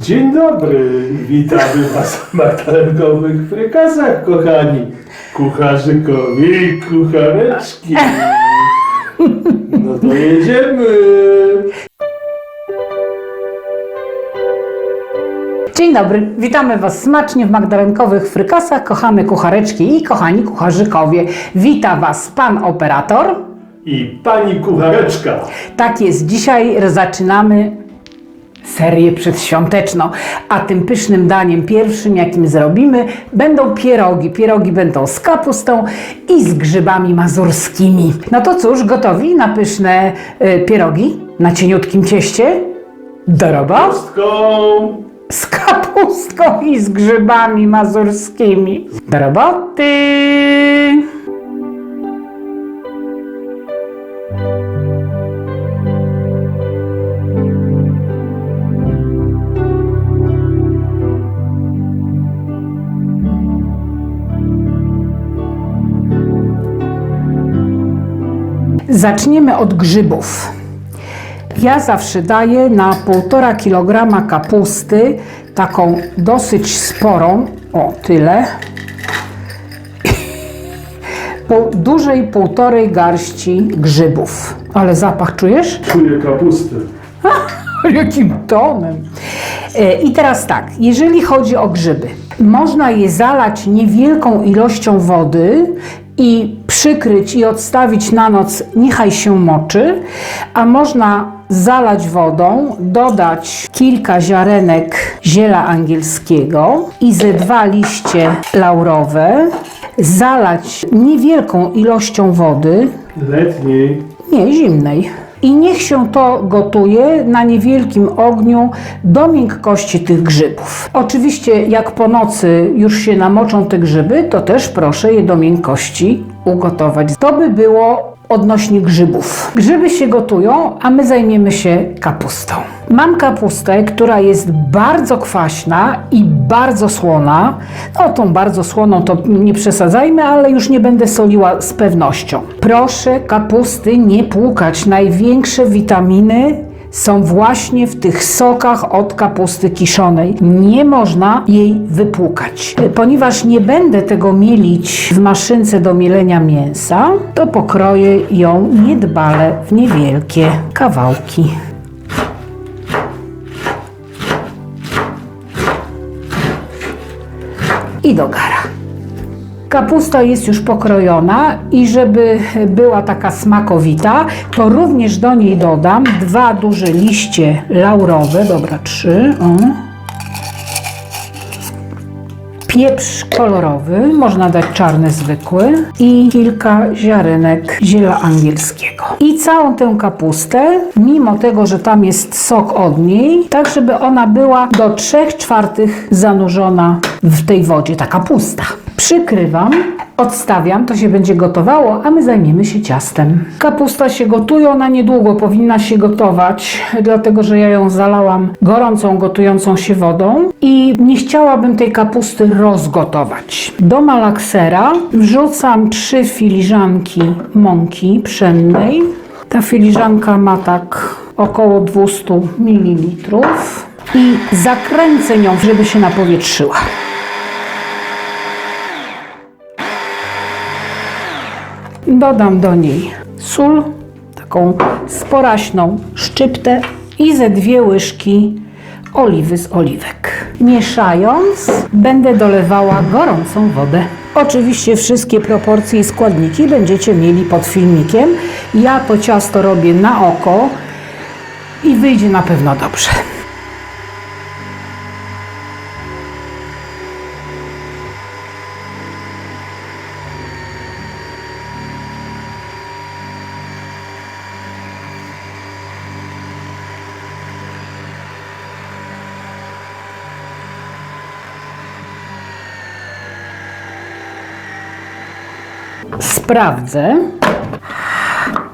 Dzień dobry, witamy Was w makaronkowych frykasach, kochani kucharzykowie i kuchareczki. No to jedziemy. Dzień dobry, witamy Was smacznie w magdalenkowych frykasach, kochane kuchareczki i kochani kucharzykowie. Wita Was Pan Operator. I pani kuchareczka. Tak jest, dzisiaj zaczynamy serię przedświąteczną, a tym pysznym daniem pierwszym, jakim zrobimy, będą pierogi. Pierogi będą z kapustą i z grzybami mazurskimi. No to cóż, gotowi na pyszne y, pierogi na cieniutkim cieście? Do roboty? Kostką. z kapustką i z grzybami mazurskimi. Do roboty! Zaczniemy od grzybów. Ja zawsze daję na 1,5 kg kapusty taką dosyć sporą, o tyle, po dużej półtorej garści grzybów. Ale zapach czujesz? Czuję kapustę. Jakim tonem? E, I teraz tak, jeżeli chodzi o grzyby, można je zalać niewielką ilością wody i przykryć i odstawić na noc, niechaj się moczy, a można zalać wodą, dodać kilka ziarenek ziela angielskiego i ze dwa liście laurowe, zalać niewielką ilością wody, Letniej. nie, zimnej. I niech się to gotuje na niewielkim ogniu do miękkości tych grzybów. Oczywiście, jak po nocy już się namoczą te grzyby, to też proszę je do miękkości ugotować. To by było odnośnie grzybów. Grzyby się gotują, a my zajmiemy się kapustą. Mam kapustę, która jest bardzo kwaśna i bardzo słona. No, tą bardzo słoną to nie przesadzajmy, ale już nie będę soliła z pewnością. Proszę kapusty nie płukać. Największe witaminy są właśnie w tych sokach od kapusty kiszonej. Nie można jej wypłukać. Ponieważ nie będę tego mielić w maszynce do mielenia mięsa, to pokroję ją niedbale w niewielkie kawałki. I do gara. Kapusta jest już pokrojona i żeby była taka smakowita, to również do niej dodam dwa duże liście laurowe, dobra, trzy. O. Pieprz kolorowy, można dać czarny zwykły i kilka ziarenek ziela angielskiego. I całą tę kapustę, mimo tego, że tam jest sok od niej, tak żeby ona była do 3 czwartych zanurzona w tej wodzie, ta kapusta. Przykrywam, odstawiam, to się będzie gotowało, a my zajmiemy się ciastem. Kapusta się gotuje, ona niedługo powinna się gotować, dlatego że ja ją zalałam gorącą, gotującą się wodą i nie chciałabym tej kapusty rozgotować. Do malaksera wrzucam trzy filiżanki mąki pszennej. Ta filiżanka ma tak około 200 ml i zakręcę nią, żeby się napowietrzyła. Dodam do niej sól, taką sporaśną szczyptę i ze dwie łyżki oliwy z oliwek. Mieszając, będę dolewała gorącą wodę. Oczywiście wszystkie proporcje i składniki będziecie mieli pod filmikiem. Ja to ciasto robię na oko i wyjdzie na pewno dobrze. Sprawdzę.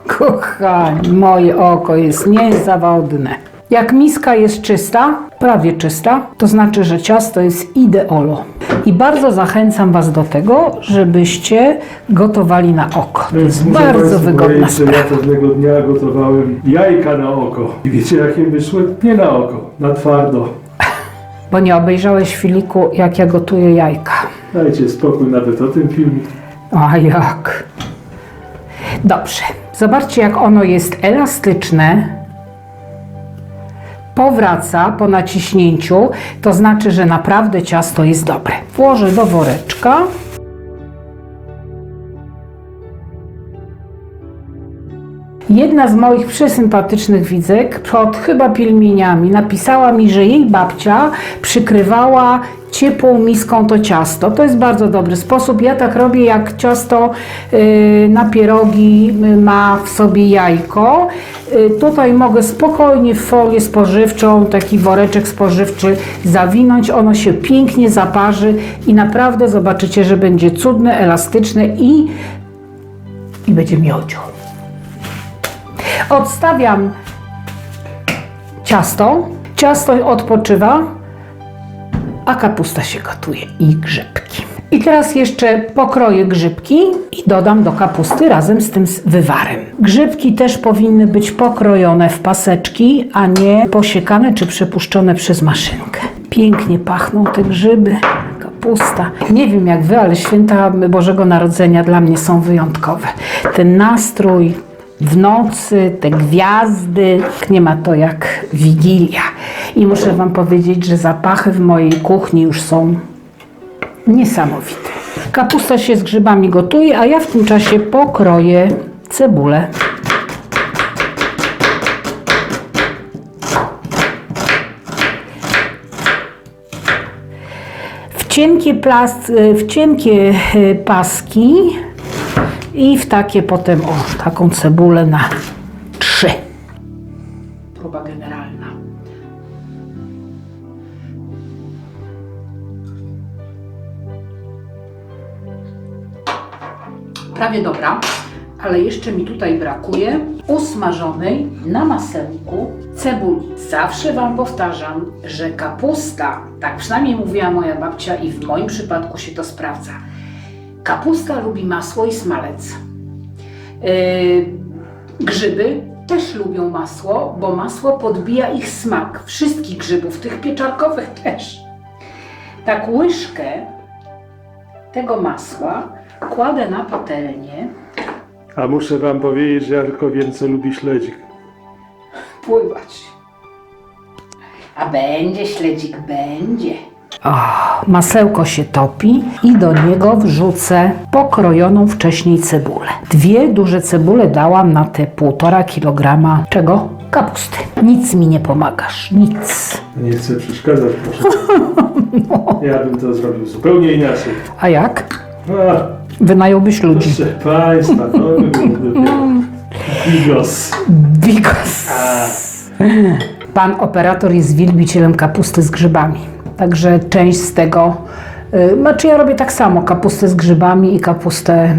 Kochani, moje oko jest niezawodne. Jak miska jest czysta, prawie czysta, to znaczy, że ciasto jest ideolo. I bardzo zachęcam Was do tego, żebyście gotowali na oko. To jest Muszę bardzo Państwu wygodna powiedzieć, że sprawa. Ja pewnego dnia gotowałem jajka na oko. I wiecie jakie wyszły? Nie na oko, na twardo. bo nie obejrzałeś Filiku, jak ja gotuję jajka. Dajcie spokój nawet o tym filmie. A jak? Dobrze. Zobaczcie, jak ono jest elastyczne. Powraca po naciśnięciu, to znaczy, że naprawdę ciasto jest dobre. Włożę do woreczka. Jedna z moich przesympatycznych widzek pod chyba pilmieniami napisała mi, że jej babcia przykrywała ciepłą miską to ciasto. To jest bardzo dobry sposób. Ja tak robię, jak ciasto y, na pierogi y, ma w sobie jajko. Y, tutaj mogę spokojnie w folię spożywczą, taki woreczek spożywczy zawinąć. Ono się pięknie zaparzy i naprawdę zobaczycie, że będzie cudne, elastyczne i, i będzie miodzio. Odstawiam ciasto. Ciasto odpoczywa, a kapusta się gotuje i grzybki. I teraz jeszcze pokroję grzybki i dodam do kapusty razem z tym wywarem. Grzybki też powinny być pokrojone w paseczki, a nie posiekane czy przepuszczone przez maszynkę. Pięknie pachną te grzyby, kapusta. Nie wiem jak wy, ale święta Bożego Narodzenia dla mnie są wyjątkowe. Ten nastrój, w nocy, te gwiazdy, nie ma to jak Wigilia. I muszę Wam powiedzieć, że zapachy w mojej kuchni już są niesamowite. Kapusta się z grzybami gotuje, a ja w tym czasie pokroję cebulę. W cienkie, plas, w cienkie e, paski i w takie potem, o, taką cebulę na trzy. Próba generalna. Prawie dobra, ale jeszcze mi tutaj brakuje usmażonej na masełku cebuli. Zawsze Wam powtarzam, że kapusta, tak przynajmniej mówiła moja babcia i w moim przypadku się to sprawdza, Kapusta lubi masło i smalec. Yy, grzyby też lubią masło, bo masło podbija ich smak. Wszystkich grzybów, tych pieczarkowych też. Tak łyżkę tego masła kładę na patelnię. A muszę wam powiedzieć, że ja tylko wiem, co lubi śledzik. Pływać. A będzie śledzik, będzie. O, masełko się topi i do niego wrzucę pokrojoną wcześniej cebulę. Dwie duże cebule dałam na te półtora kilograma czego? Kapusty. Nic mi nie pomagasz, nic. Nie chcę przeszkadzać, proszę. Ja bym to zrobił zupełnie inaczej. A jak? A, Wynająłbyś ludzi. proszę Państwa, to by było dopiero. Bigos. Bigos. Pan operator jest wielbicielem kapusty z grzybami. Także część z tego. y, Znaczy ja robię tak samo, kapustę z grzybami i kapustę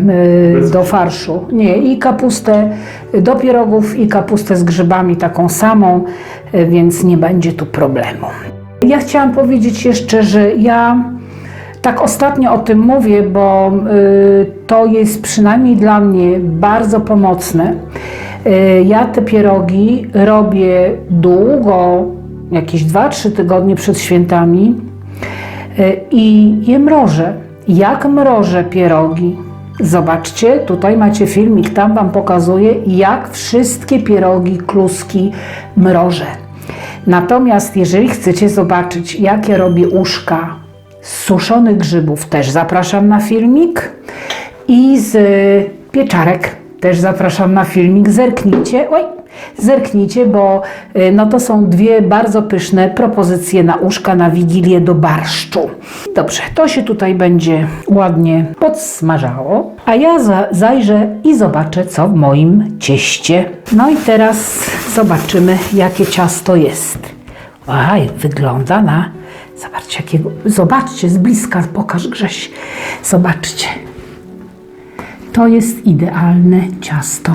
y, do farszu. Nie, i kapustę do pierogów i kapustę z grzybami taką samą, y, więc nie będzie tu problemu. Ja chciałam powiedzieć jeszcze, że ja tak ostatnio o tym mówię, bo to jest przynajmniej dla mnie bardzo pomocne. Ja te pierogi robię długo, jakieś 2-3 tygodnie przed świętami y, i je mrożę. Jak mrożę pierogi? Zobaczcie, tutaj macie filmik, tam Wam pokazuję, jak wszystkie pierogi, kluski mrożę. Natomiast jeżeli chcecie zobaczyć, jak ja robię uszka z suszonych grzybów, też zapraszam na filmik. I z pieczarek też zapraszam na filmik. Zerknijcie, oj, zerknijcie, bo y, no to są dwie bardzo pyszne propozycje na uszka na Wigilię do barszczu. Dobrze, to się tutaj będzie ładnie podsmażało, a ja za, zajrzę i zobaczę, co w moim cieście. No i teraz zobaczymy, jakie ciasto jest. Aj, wygląda na... Zobaczcie, jakiego... Zobaczcie, z bliska pokaż Grześ. Zobaczcie. To jest idealne ciasto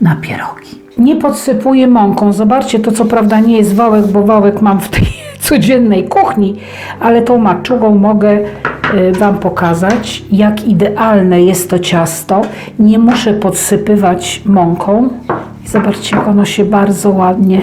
na pierogi. Nie podsypuję mąką. Zobaczcie, to co prawda nie jest wałek, bo wałek mam w tej codziennej kuchni, ale tą maczugą mogę y, Wam pokazać, jak idealne jest to ciasto. Nie muszę podsypywać mąką. Zobaczcie, jak ono się bardzo ładnie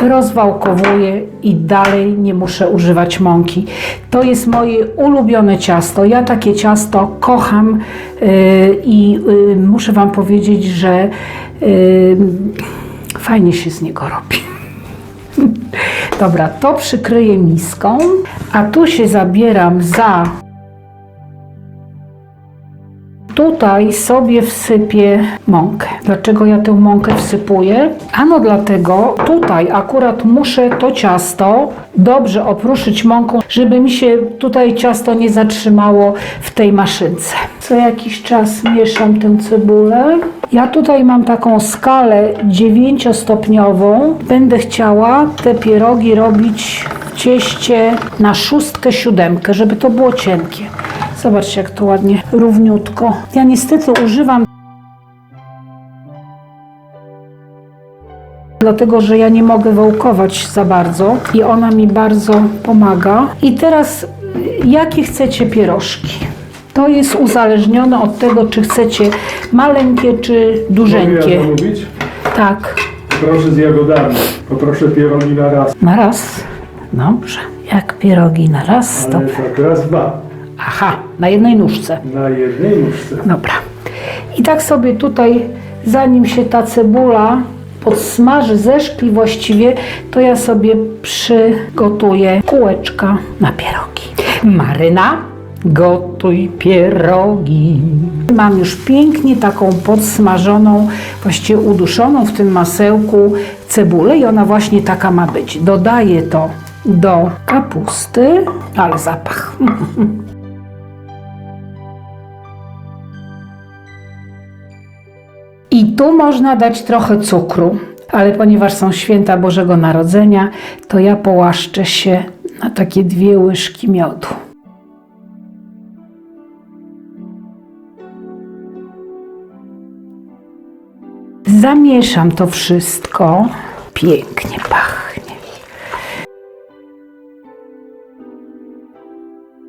rozwałkowuję i dalej nie muszę używać mąki. To jest moje ulubione ciasto. Ja takie ciasto kocham yy, i yy, muszę Wam powiedzieć, że yy, fajnie się z niego robi. Dobra, to przykryję miską, a tu się zabieram za. Tutaj sobie wsypię mąkę. Dlaczego ja tę mąkę wsypuję? Ano dlatego tutaj akurat muszę to ciasto dobrze opruszyć mąką, żeby mi się tutaj ciasto nie zatrzymało w tej maszynce. Co jakiś czas mieszam tę cebulę. Ja tutaj mam taką skalę dziewięciostopniową. Będę chciała te pierogi robić w cieście na szóstkę, siódemkę, żeby to było cienkie. Zobaczcie, jak to ładnie równiutko. Ja niestety używam dlatego, że ja nie mogę wałkować za bardzo i ona mi bardzo pomaga. I teraz, jakie chcecie pierożki? To jest uzależnione od tego, czy chcecie maleńkie, czy Mogę ja? Tak, Proszę z jagodami. Poproszę pierogi na raz. na raz. Dobrze. Jak pierogi na raz, to... Ale tak raz, dwa. Aha, na jednej nóżce. Na jednej nóżce. Dobra. I tak sobie tutaj, zanim się ta cebula podsmaży, zeszkli właściwie, to ja sobie przygotuję kółeczka na pierogi. Maryna, gotuj pierogi. Mam już pięknie taką podsmażoną, właściwie uduszoną w tym masełku cebulę i ona właśnie taka ma być. Dodaję to do kapusty, ale zapach. I tu można dać trochę cukru, ale ponieważ są święta Bożego Narodzenia, to ja połaszczę się na takie dwie łyżki miodu. Zamieszam to wszystko. Pięknie pachnie.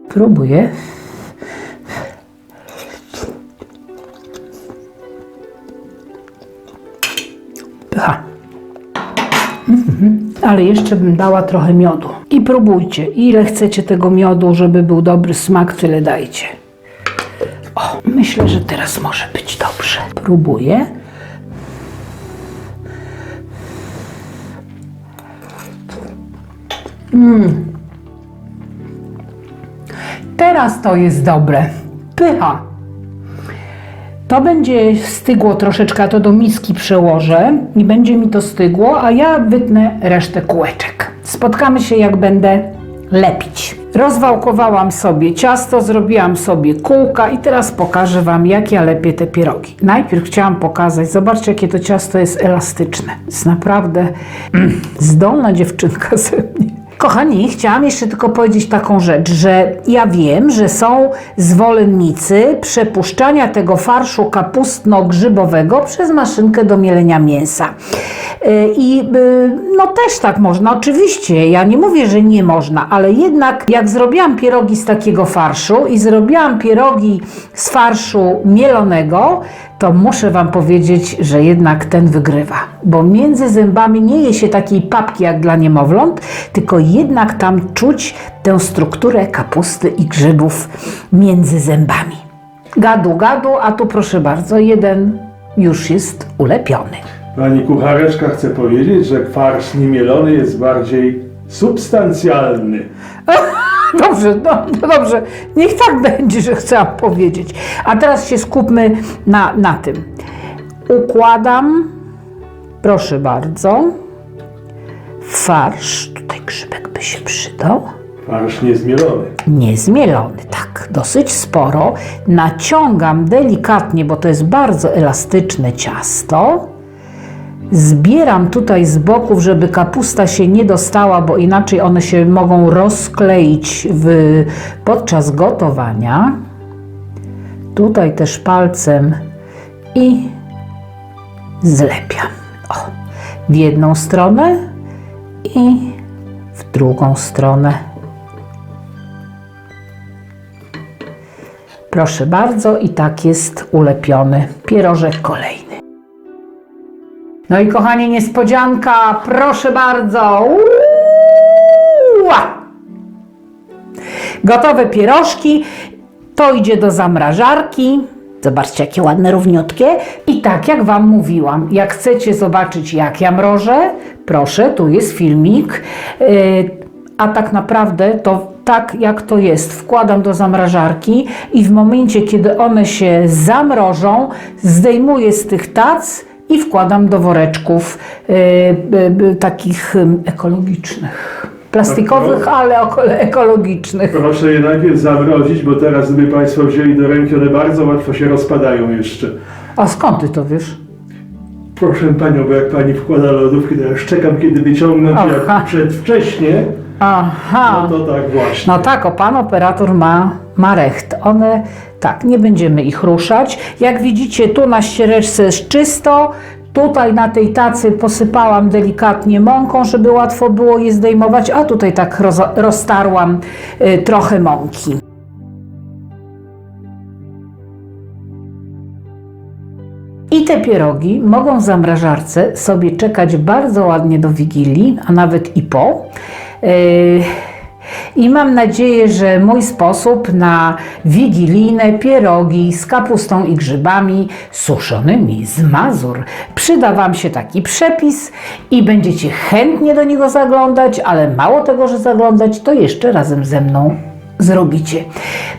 Próbuję. Pycha. Mhm. Ale jeszcze bym dała trochę miodu. I próbujcie, ile chcecie tego miodu, żeby był dobry smak, tyle dajcie. O, myślę, że teraz może być dobrze. Próbuję. Mm. Teraz to jest dobre. Pycha. To będzie stygło troszeczkę, to do miski przełożę i będzie mi to stygło, a ja wytnę resztę kółeczek. Spotkamy się, jak będę lepić. Rozwałkowałam sobie ciasto, zrobiłam sobie kółka i teraz pokażę Wam, jak ja lepię te pierogi. Najpierw chciałam pokazać, zobaczcie, jakie to ciasto jest elastyczne. Jest naprawdę zdolna dziewczynka ze mnie. Kochani, chciałam jeszcze tylko powiedzieć taką rzecz, że ja wiem, że są zwolennicy przepuszczania tego farszu kapustno-grzybowego przez maszynkę do mielenia mięsa. Y, I y, no też tak można, oczywiście, ja nie mówię, że nie można, ale jednak jak zrobiłam pierogi z takiego farszu i zrobiłam pierogi z farszu mielonego, to muszę Wam powiedzieć, że jednak ten wygrywa. Bo między zębami nie je się takiej papki jak dla niemowląt, tylko jednak tam czuć tę strukturę kapusty i grzybów między zębami. Gadu, gadu, a tu proszę bardzo, jeden już jest ulepiony. Pani kuchareczka chce powiedzieć, że farsz niemielony jest bardziej substancjalny. Dobrze, no, no dobrze, niech tak będzie, że chcę powiedzieć. A teraz się skupmy na, na tym. Układam, proszę bardzo, farsz, tutaj grzybek by się przydał, Farsz niezmielony. niezmielony, tak, dosyć sporo. Naciągam delikatnie, bo to jest bardzo elastyczne ciasto. Zbieram tutaj z boków, żeby kapusta się nie dostała, bo inaczej one się mogą rozkleić w, podczas gotowania. Tutaj też palcem i zlepiam. O, w jedną stronę i w drugą stronę. Proszę bardzo, i tak jest ulepiony pierożek kolejny. No i kochani, niespodzianka, proszę bardzo. Gotowe pierożki. To idzie do zamrażarki. Zobaczcie, jakie ładne, równiutkie. I tak jak Wam mówiłam, jak chcecie zobaczyć, jak ja mrożę, proszę, tu jest filmik. Yy, A tak naprawdę to tak jak to jest, wkładam do zamrażarki i w momencie, kiedy one się zamrożą, zdejmuję z tych tac i wkładam do woreczków yy, yy, takich yy, ekologicznych. Plastikowych, ale oko- ekologicznych. Proszę je najpierw zamrozić, bo teraz gdyby Państwo wzięli do ręki, one bardzo łatwo się rozpadają jeszcze. A skąd ty to wiesz? Proszę Panią, bo jak Pani wkłada lodówki, to ja już czekam, kiedy wyciągnąć, Aha. jak przedwcześnie, Aha. no to tak właśnie. No tak, o pan operator ma, ma recht. One, tak, nie będziemy ich ruszać. Jak widzicie, tu na ściereczce jest czysto. Tutaj na tej tacy posypałam delikatnie mąką, żeby łatwo było je zdejmować, a tutaj tak roz, roztarłam y, trochę mąki. I te pierogi mogą w zamrażarce sobie czekać bardzo ładnie do Wigilii, a nawet i po. Yy, I mam nadzieję, że mój sposób na wigilijne pierogi z kapustą i grzybami suszonymi z Mazur przyda Wam się taki przepis i będziecie chętnie do niego zaglądać, ale mało tego, że zaglądać, to jeszcze razem ze mną zrobicie.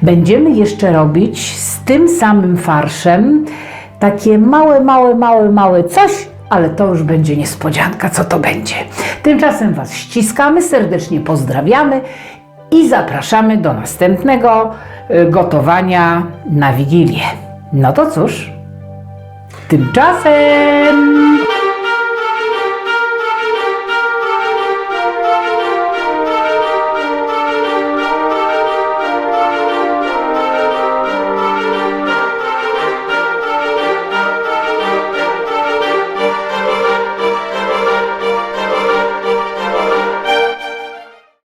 Będziemy jeszcze robić z tym samym farszem takie małe, małe, małe, małe coś, ale to już będzie niespodzianka, co to będzie. Tymczasem Was ściskamy, serdecznie pozdrawiamy i zapraszamy do następnego y, gotowania na Wigilię. No to cóż, tymczasem.